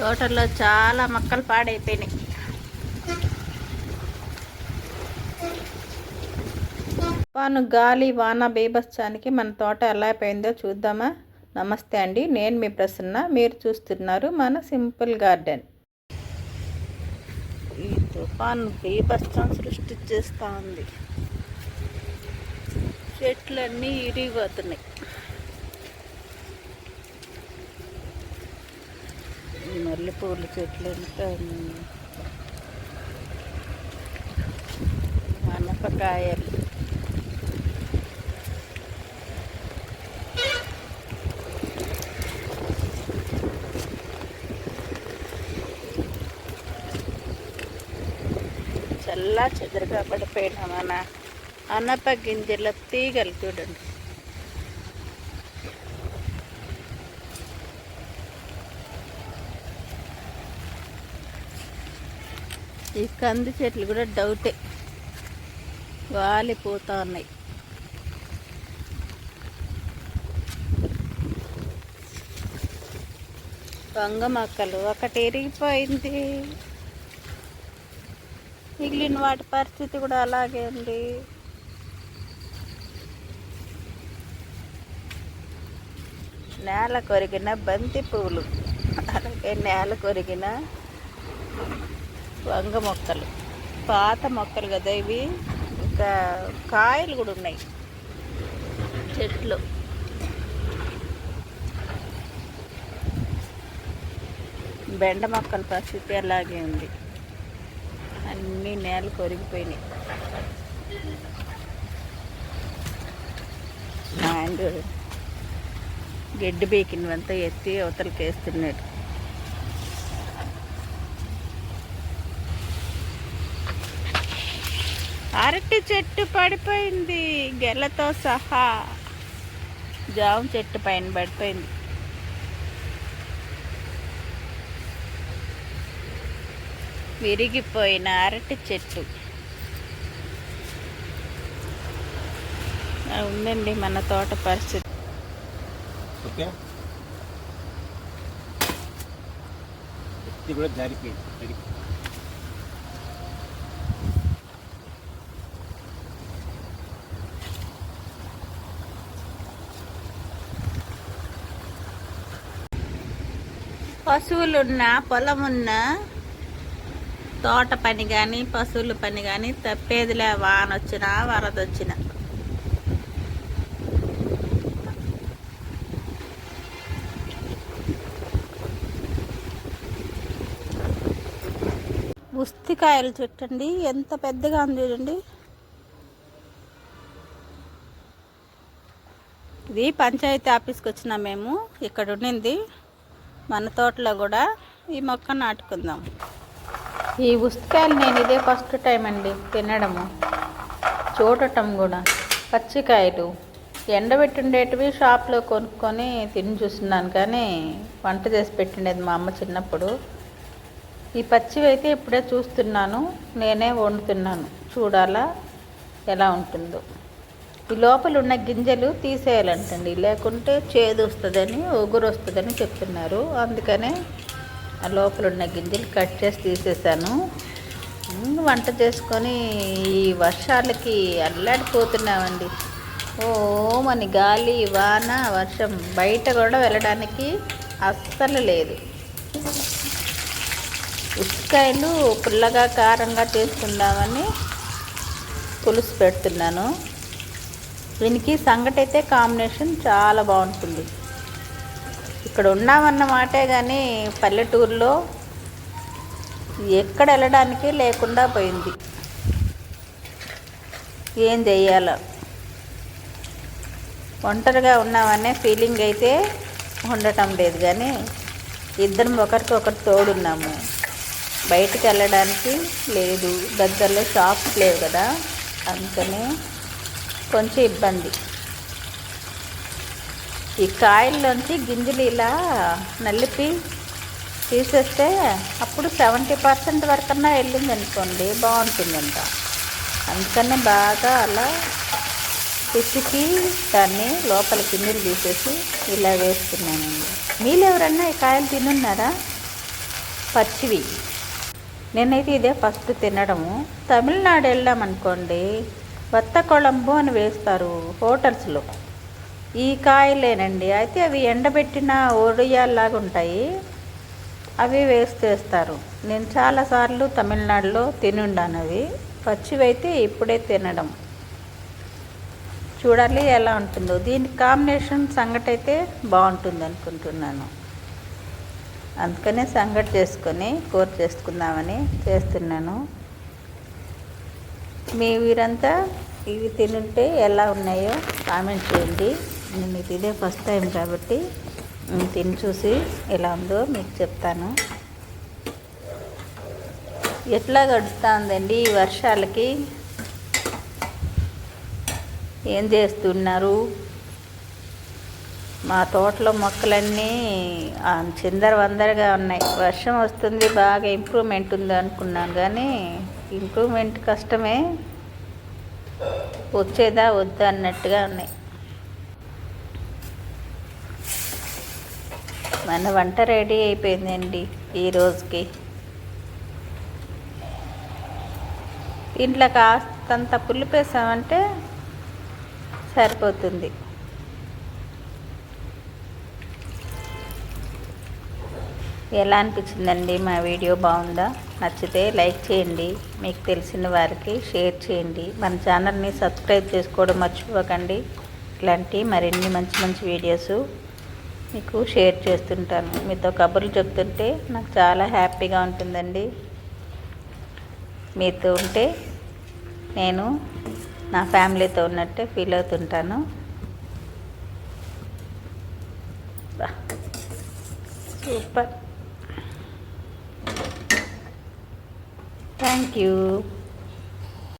తోటలో చాలా మొక్కలు పాడైపోయినాయి. తుఫాను గాలి వాన బీభత్సానికి మన తోట ఎలా అయిపోయిందో చూద్దామా? నమస్తే అండి నేను మీ ప్రసన్న. మీరు చూస్తున్నారు మన సింపుల్ గార్డెన్. ఈ తుఫాను బీభత్సం సృష్టించేస్తూ ఉంది చెట్లన్నీ ఇరిగిపోతున్నాయి. ఈ మల్లెపూల చెట్లు ఎంత అనపకాయలు చల్లా చెదరగా పడిపోయిన మన అనప గింజల తీగలు చూడండి. ఈ కంది చెట్లు కూడా డౌటే. వాలిపోతా ఉన్నాయి వంగ మొక్కలు ఒకటి ఎరిగిపోయింది మిగిలిన వాటి పరిస్థితి కూడా అలాగే ఉంది. నేల కొరిగిన బంతి పువ్వులు అలాగే నేల కొరిగిన వంగ మొక్కలు. పాత మొక్కలు కదా ఇవి. ఇంకా కాయలు కూడా ఉన్నాయి. చెట్లు. బెండ మొక్కల పరిస్థితి అలాగే ఉంది. అన్నీ నేల కొరిగిపోయినాయి అండ్ గడ్డి బీకినవంతా ఎత్తి అవతలకి వేస్తున్నాడు అరటి చెట్టు పడిపోయింది. గెలతో సహా జామ చెట్టు పైన పడిపోయింది. విరిగిపోయిన అరటి చెట్టు. ఉందండి మన తోట పరిస్థితి. కూడా జారిపోయింది. పశువులున్న పొలం ఉన్న తోట పని కానీ పశువుల పని కానీ తప్పేదిలే. వాన వచ్చినా వరద ఉస్తికాయలు చెట్టు అండి ఎంత పెద్దగా ఉంది చూడండి. ఇది పంచాయతీ ఆఫీస్కి వచ్చినాం మేము. ఇక్కడ ఉండింది. మన తోటలో కూడా ఈ మొక్క నాటుకుందాం. ఈ ఉస్తికాయలు నేను ఇదే ఫస్ట్ టైం అండి తినడము. చూడటం కూడా. పచ్చికాయలు. ఎండబెట్టిండేటివి షాప్లో కొనుక్కొని తిని చూస్తున్నాను కానీ వంట చేసి పెట్టిండేది మా అమ్మ చిన్నప్పుడు. ఈ పచ్చివి అయితే ఇప్పుడే చూస్తున్నాను. నేనే వండుతున్నాను. చూడాలా? ఎలా ఉంటుందో. ఈ లోపల ఉన్న గింజలు తీసేయాలంటండి. లేకుంటే చేదు వస్తుందని ఒగురు వస్తుందని చెప్తున్నారు. అందుకనే ఆ లోపల ఉన్న గింజలు కట్ చేసి తీసేసాను. వంట చేసుకొని ఈ వర్షాలకి అల్లాడిపోతున్నామండి. ఓ మన గాలి వాన వర్షం బయట కూడా వెళ్ళడానికి అస్సలు లేదు. ఉసికాయలు పుల్లగా కారంగా చేసుకుందామని పులుసు పెడుతున్నాను. దీనికి సంగటి అయితే కాంబినేషన్ చాలా బాగుంటుంది. ఇక్కడ ఉన్నామన్న మాటే కానీ పల్లెటూరులో ఎక్కడ వెళ్ళడానికి లేకుండా పోయింది. ఏం చెయ్యాలో. ఒంటరిగా ఉన్నామనే ఫీలింగ్ అయితే ఉండటం లేదు కానీ ఇద్దరం ఒకరికి ఒకరు తోడున్నాము. బయటికి వెళ్ళడానికి లేదు. దగ్గరలో షాప్స్ లేవు కదా. అందుకనే కొంచెం ఇబ్బంది. ఈ కాయల్లోంచి గింజలు ఇలా నలిపి తీసేస్తే అప్పుడు సెవెంటీ పర్సెంట్ వరకన్నా వెళ్ళింది అనుకోండి బాగుంటుందంట. అందుకని బాగా అలా పిసికి దాన్ని లోపల గింజలు తీసేసి ఇలా వేస్తున్నానండి. మీరు ఎవరన్నా ఈ కాయలు తినున్నారా? పచ్చివి. నేనైతే ఇదే ఫస్ట్ తినడము. తమిళనాడు వెళ్ళామనుకోండి వత్త కొళంబు అని వేస్తారు హోటల్స్లో. ఈ కాయలేనండి. అయితే అవి ఎండబెట్టిన ఒడియాల్లాగా ఉంటాయి. అవి వేస్తేస్తారు నేను చాలాసార్లు తమిళనాడులో తినుండాను అవి. పచ్చివైతే ఇప్పుడే తినడం. చూడాలి ఎలా ఉంటుందో. దీనికి కాంబినేషన్ సంగటి అయితే బాగుంటుంది అనుకుంటున్నాను. అందుకనే సంగటి చేసుకొని కూర చేసుకుందామని చేస్తున్నాను. మీ వీరంతా ఇవి తినుంటే ఎలా ఉన్నాయో కామెంట్ చేయండి. నేను ఇదే ఫస్ట్ టైం కాబట్టి తిని చూసి ఎలా ఉందో మీకు చెప్తాను. ఎట్లా గడుస్తూ ఉందండి ఈ వర్షాలకి? ఏం చేస్తున్నారు? మా తోటలో మొక్కలన్నీ చిందర వందరగా ఉన్నాయి. వర్షం వస్తుంది బాగా ఇంప్రూవ్మెంట్ ఉంది అనుకున్నాను. కానీ ఇంప్రూవ్మెంట్ కష్టమే. వచ్చేదా వద్దా అన్నట్టుగా ఉన్నాయి. మన వంట రెడీ అయిపోయిందండి ఈ రోజుకి. దీంట్లో కాస్తంత పులిపేసామంటే సరిపోతుంది. ఎలా అనిపించిందండి మా వీడియో బాగుందా? నచ్చితే లైక్ చేయండి. మీకు తెలిసిన వారికి షేర్ చేయండి. మన ఛానల్ని సబ్స్క్రైబ్ చేసుకోవడం మర్చిపోకండి. ఇలాంటి మరిన్ని మంచి మంచి వీడియోస్ మీకు షేర్ చేస్తుంటాను. మీతో కబుర్లు చెప్తుంటే నాకు చాలా హ్యాపీగా ఉంటుందండి. మీతో ఉంటే నేను నా ఫ్యామిలీతో ఉన్నట్టే ఫీల్ అవుతుంటాను. సూపర్. Thank you.